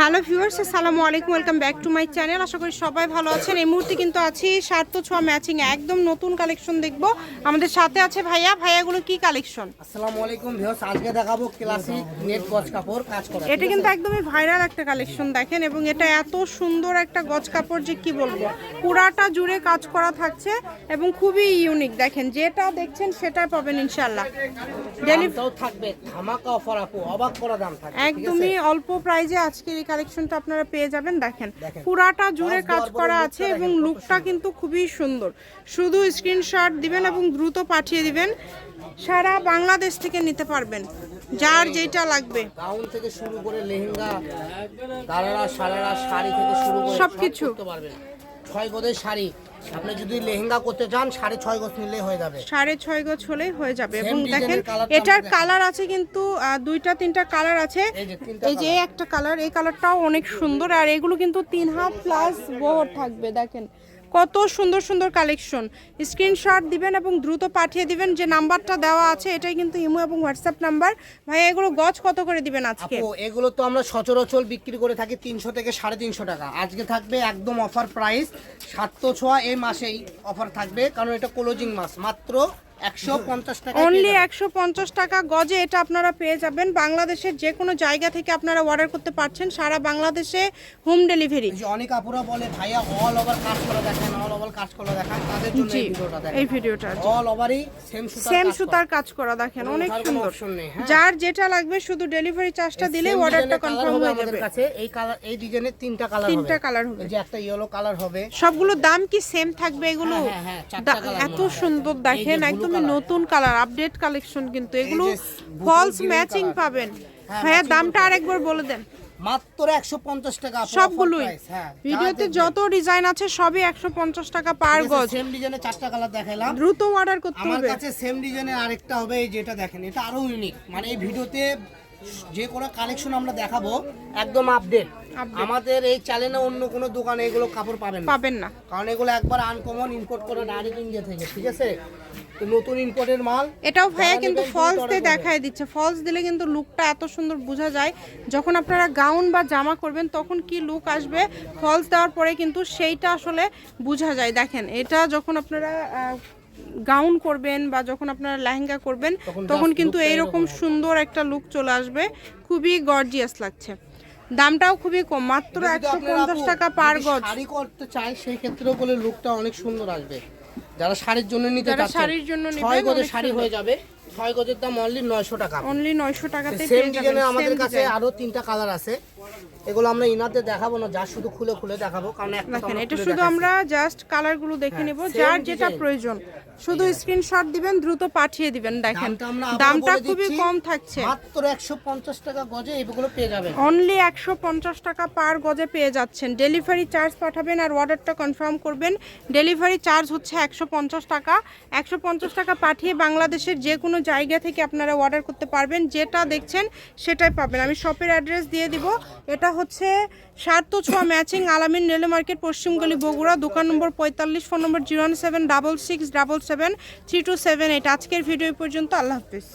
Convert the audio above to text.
Hello viewers আসসালামু আলাইকুম welcome back to my channel. আশা করি সবাই ভালো আছেন। এই মুহূর্তে কিন্তু আছি সার্থ ছোঁয়া ম্যাচিং একদম নতুন কালেকশন দেখব। আমাদের সাথে আছে ভাইয়া। ভাইয়াগুলো কি কালেকশন? আসসালামু আলাইকুম ভিউয়ার্স আজকে দেখাবো ক্লাসিক নেট গজ কাপড় কাজ করা। এটা কিন্তু একদমই ভাইরাল একটা কালেকশন দেখেন এবং এটা এত সুন্দর একটা গজ কাপড় যে কি বলব পুরাটা জুড়ে কাজ করা থাকছে এবং খুবই ইউনিক দেখেন যেটা দেখছেন সেটাই পাবেন ইনশাল্লাহ ডেলি দামটাও থাকবে ধামাকা অফার আপু অবাক করা দাম থাকবে একদমই অল্প প্রাইজে আজকের এই কালেকশনটা আপনারা পেয়ে যাবেন দেখেন। পুরাটা জুড়ে কাজ করা আছে এবং লুকটা কিন্তু খুবই সুন্দর। শুধু স্ক্রিনশট দিবেন এবং দ্রুত পাঠিয়ে দিবেন। সারা বাংলাদেশ থেকে নিতে পারবেন। যার যেটা লাগবে। গাউন থেকে শুরু করে লেহেঙ্গা সারারা শাড়ি থেকে শুরু করে সবকিছু। ছয় গজের শাড়ি। আপনি যদি লেহেঙ্গা করতে চান সাড়ে ছয় গজ নিলে হয়ে যাবে। সাড়ে ছয় গজ হলেই হয়ে যাবে। এবং দেখেন এটার কালার আছে কিন্তু দুইটা তিনটা কালার আছে। এই যে একটা কালার এই কালারটাও অনেক সুন্দর। আর এগুলো কিন্তু তিন হাত প্লাস বহর থাকবে দেখেন। কত সুন্দর সুন্দর কালেকশন স্ক্রিনশট দিবেন এবং দ্রুত পাঠিয়ে দিবেন। যে নাম্বারটা দেওয়া আছে, এটাই কিন্তু ইমো এবং হোয়াটসঅ্যাপ নাম্বার। ভাই এগুলো গজ কত করে দিবেন আজকে? এগুলো তো আমরা সচরাচর বিক্রি করে থাকি তিনশো থেকে সাড়ে তিনশো টাকা। আজকে থাকবে একদম অফার প্রাইস সাতশো ছোঁয়া, এই মাসেই অফার থাকবে। কারণ এটা ক্লোজিং মাস, মাত্র অনলি একশো পঞ্চাশ টাকা গজে এটা আপনারা পেয়ে যাবেন। বাংলাদেশের যে কোনো জায়গা থেকে আপনারা অর্ডার করতে পারছেন। সারা বাংলাদেশে হোম ডেলিভারি অনেক আপুরা বলে ভাইয়া অল ওভার কাজ করা দেখেন অল ওভার কাজ করা দেখান। তাদের জন্য এই ভিডিওটা দেখেন। এই ভিডিওটা অল ওভারই সেম সুতা সেম সুতার কাজ করা দেখেন অনেক সুন্দর। হ্যাঁ। যার যেটা লাগবে শুধু ডেলিভারি চার্জটা দিলেই অর্ডারটা কনফার্ম হয়ে যাবে। কাছে। এই কালার এই ডিজাইনের তিনটা কালার তিনটা কালার হবে। যে একটা ইয়েলো কালার হবে। সবগুলোর দাম কি সেম থাকবে এগুলো? হ্যাঁ, হ্যাঁ, এত সুন্দর দেখেন blue একদমই নতুন কালার আপডেট কালেকশন কিন্তু। এগুলো ফলস ম্যাচিং পাবেন। হ্যাঁ, দামটা আরেকবার বলে দেন। মাত্র একশো পঞ্চাশ টাকা আপু, offer সবগুলোই হ্যাঁ ভিডিওতে যত ডিজাইন আছে সবই একশো পঞ্চাশ টাকা পার গজ। সেম ডিজাইনে চারটা কালার দেখাইলাম। দ্রুত অর্ডার করতে আমার কাছে সেম ডিজাইনের আরেকটা হবে এই যেটা দেখেন এটা আরও ইউনিক মানে এই ভিডিওতে যে কোনো কালেকশন আমরা দেখাবো একদম আপডেট আমাদের এই চ্যানেলে অন্য কোনো দোকানে এগুলো কাপড় পাবেন পাবেন না। কারণ এগুলো একবার আনকমন ইম্পোর্ট করে ডাইরেক্ট ইন্ডিয়া থেকে ঠিক আছে? তো নতুন ইম্পোর্টের মাল এটাও ভাইয়া কিন্তু ফলস দিয়ে দেখায় দিচ্ছে। ফলস দিলে কিন্তু লুকটা এত সুন্দর বোঝা যায়। যখন আপনারা গাউন বা জামা করবেন তখন কি লুক আসবে? ফলস দেওয়ার পরে কিন্তু সেইটা আসলে বোঝা যায়। দেখেন এটা যখন আপনারা গাউন করবেন বা যখন আপনারা লেহেঙ্গা করবেন তখন কিন্তু এইরকম সুন্দর একটা লুক চলে আসবে। খুবই গর্জিয়াস লাগছে। দামটাও খুবই কম মাত্র একশো পঞ্চাশ টাকা পার গজ শাড়ি করতে চাই সেই ক্ষেত্রেও বলে লুকটা অনেক সুন্দর আসবে। যারা শাড়ির জন্য নিতে যারা শাড়ির জন্য ছয় গজের শাড়ি হয়ে যাবে। ছয় গজের দাম অনলি নয়শো টাকা। অনলি নয়শো টাকাতে সেম ডিজাইনের আমাদের কাছে। আরও তিনটা কালার আছে। এগুলো আমরা ইনাতে দেখাবো না যা শুধু খুলে খুলে দেখাবো কারণ দেখেন এটা শুধু আমরা জাস্ট কালারগুলো দেখে হ্যাঁ, নেব যার যেটা প্রয়োজন। শুধু স্ক্রিনশট দিবেন দ্রুত পাঠিয়ে দিবেন দেখেন। দামটা খুবই কম থাকছে। মাত্র একশো পঞ্চাশ টাকা গজে এগুলো পেয়ে যাবেন। অনলি একশো পঞ্চাশ টাকা পার গজে পেয়ে যাচ্ছেন। ডেলিভারি চার্জ পাঠাবেন আর অর্ডারটা কনফার্ম করবেন। ডেলিভারি চার্জ হচ্ছে একশো পঞ্চাশ টাকা। একশো পঞ্চাশ টাকা পাঠিয়ে বাংলাদেশের যে কোনো জায়গা থেকে আপনারা অর্ডার করতে পারবেন। যেটা দেখছেন সেটাই পাবেন। আমি শপের অ্যাড্রেস দিয়ে দিব। এটা হচ্ছে সার্ত ছোয়া ম্যাচিং আলামিন রেলওয়ে মার্কেট পশ্চিমগলি বগুড়া, দোকান নম্বর পঁয়তাল্লিশ, phone number zero seven double six double seven three two seven eight. আজকের ভিডিও পর্যন্ত, আল্লাহ হাফিজ।